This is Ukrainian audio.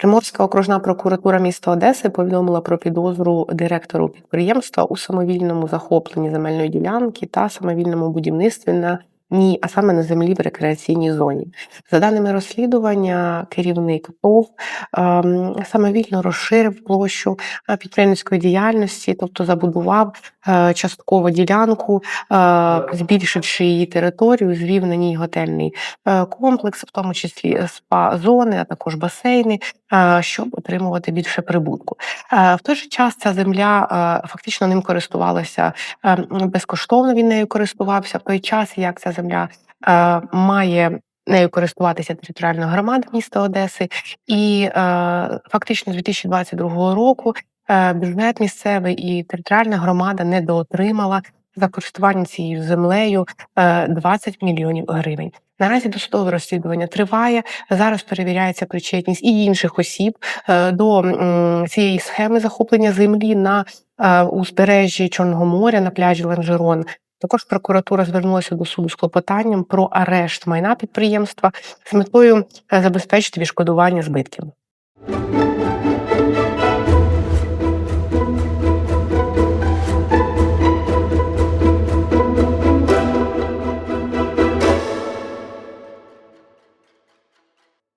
Приморська окружна прокуратура міста Одеси повідомила про підозру директору підприємства у самовільному захопленні земельної ділянки та самовільному будівництві на ній, а саме на землі в рекреаційній зоні. За даними розслідування, керівник ТОВ ем, самовільно розширив площу е, підприємницької діяльності, тобто забудував е, частково ділянку, е, збільшивши її територію, звів на ній готельний комплекс, в тому числі спа-зони, а також басейни, щоб отримувати більше прибутку. В той же час ця земля фактично ним користувалася е, безкоштовно. Він нею користувався в той час, як ця земля е, має. Нею користуватися територіальна громада міста Одеси, і е, фактично з 2022 року е, бюджет місцевий і територіальна громада недоотримала за користування цією землею е, 20 мільйонів гривень. Наразі досудове розслідування триває. Зараз перевіряється причетність і інших осіб е, до м, цієї схеми захоплення землі на е, узбережжі Чорного моря на пляжі Ланжерон. Також прокуратура звернулася до суду з клопотанням про арешт майна підприємства з метою е, забезпечити відшкодування збитків.